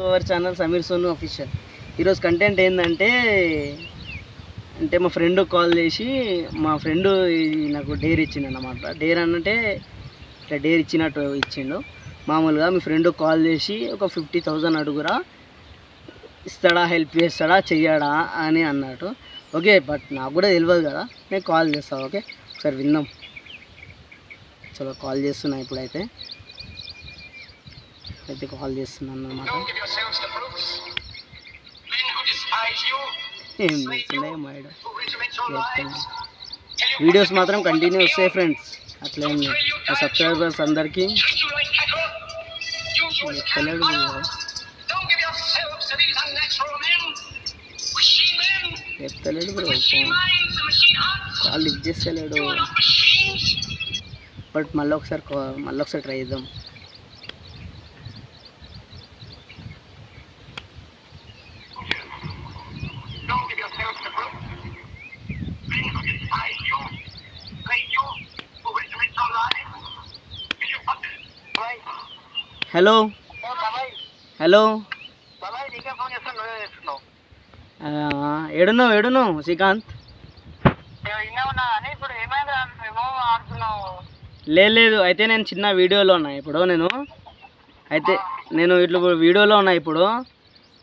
Our channel Sameer Sonu official ఈరోజు content ఏంటంటే అంటే మా ఫ్రెండ్ కాల్ చేసి మా ఫ్రెండ్ నాకు డేర్ ఇచ్చిండు అన్నమాట డేర్ అంటే ఇట్లా డేర్ ఇచ్చినట్టు ఇచ్చిండు. మామూలుగా మీ ఫ్రెండ్ కాల్ చేసి ఒక ఫిఫ్టీ థౌజండ్ అడుగురా ఇస్తాడా హెల్ప్ చేస్తాడా చెయ్యడా అని అన్నట్టు ఓకే బట్ నాకు కూడా తెలియదు కదా నేను కాల్ చేస్తాను ఓకే ఒకసారి విందాం. చలో కాల్ చేస్తున్నా ఇప్పుడైతే. అయితే కాల్ చేస్తున్నాను you, ఏం చేస్తున్నాయి you వీడియోస్ మాత్రం కంటిన్యూ వస్తాయి ఫ్రెండ్స్ అట్లా మా సబ్స్క్రైబర్స్ అందరికీ men. చెప్తలేడు బ్రో. కాల్ లిఫ్ట్ చేస్తలేడు. బట్ మళ్ళీ ఒకసారి మళ్ళీ ఒకసారి ట్రై చేద్దాం హలో. హలో. ఏడున్నావు ఏడున్నావు శ్రీకాంత్? లేదు లేదు అయితే నేను చిన్న వీడియోలో ఉన్నా ఇప్పుడు నేను. అయితే నేను ఇట్లా వీడియోలో ఉన్నా ఇప్పుడు.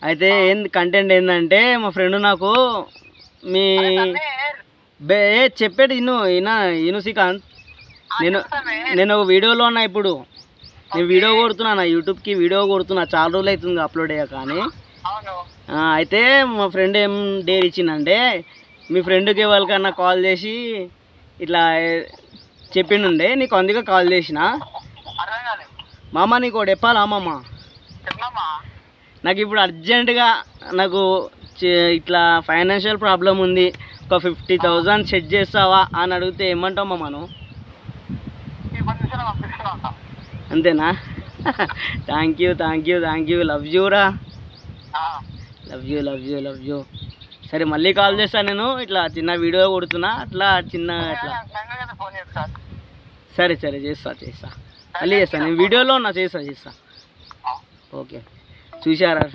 అయితే ఏంది కంటెంట్ ఏంటంటే మా ఫ్రెండ్ నాకు మీ బే ఏ చెప్పేది ఇను ఇనా ఇను శ్రీకాంత్. నేను నేను ఒక వీడియోలో ఉన్నా ఇప్పుడు. నేను వీడియో కొడుతున్నా నా యూట్యూబ్కి వీడియో కొడుతున్నా చాలా రోజులు అవుతుంది అప్లోడ్ అయ్యాక కానీ. అయితే మా ఫ్రెండ్ ఏం డేర్ ఇచ్చిందంటే మీ ఫ్రెండ్కి ఎవరికన్నా కాల్ చేసి ఇట్లా చెప్పిండుండే నీకు అందుకే కాల్ చేసిన. మామ నీకు ఒకటి చెప్పాలా మామ? నాకు ఇప్పుడు అర్జెంటుగా నాకు ఇట్లా ఫైనాన్షియల్ ప్రాబ్లం ఉంది ఒక ఫిఫ్టీ థౌజండ్ సెట్ చేస్తావా అని అడిగితే ఏమంటావు మామ నువ్వు? అంతేనా? Thank you thank you thank you love యూరా love you love you love you సరే మళ్ళీ కాల్ చేస్తాను నేను. ఇట్లా చిన్న వీడియో కొడుతున్నా. అట్లా చిన్న ఇట్లా. సరే సరే చేస్తా చేస్తా. మళ్ళీ చేస్తా. నేను వీడియోలో ఉన్నా చేస్తా చేస్తా. ఓకే చూసారా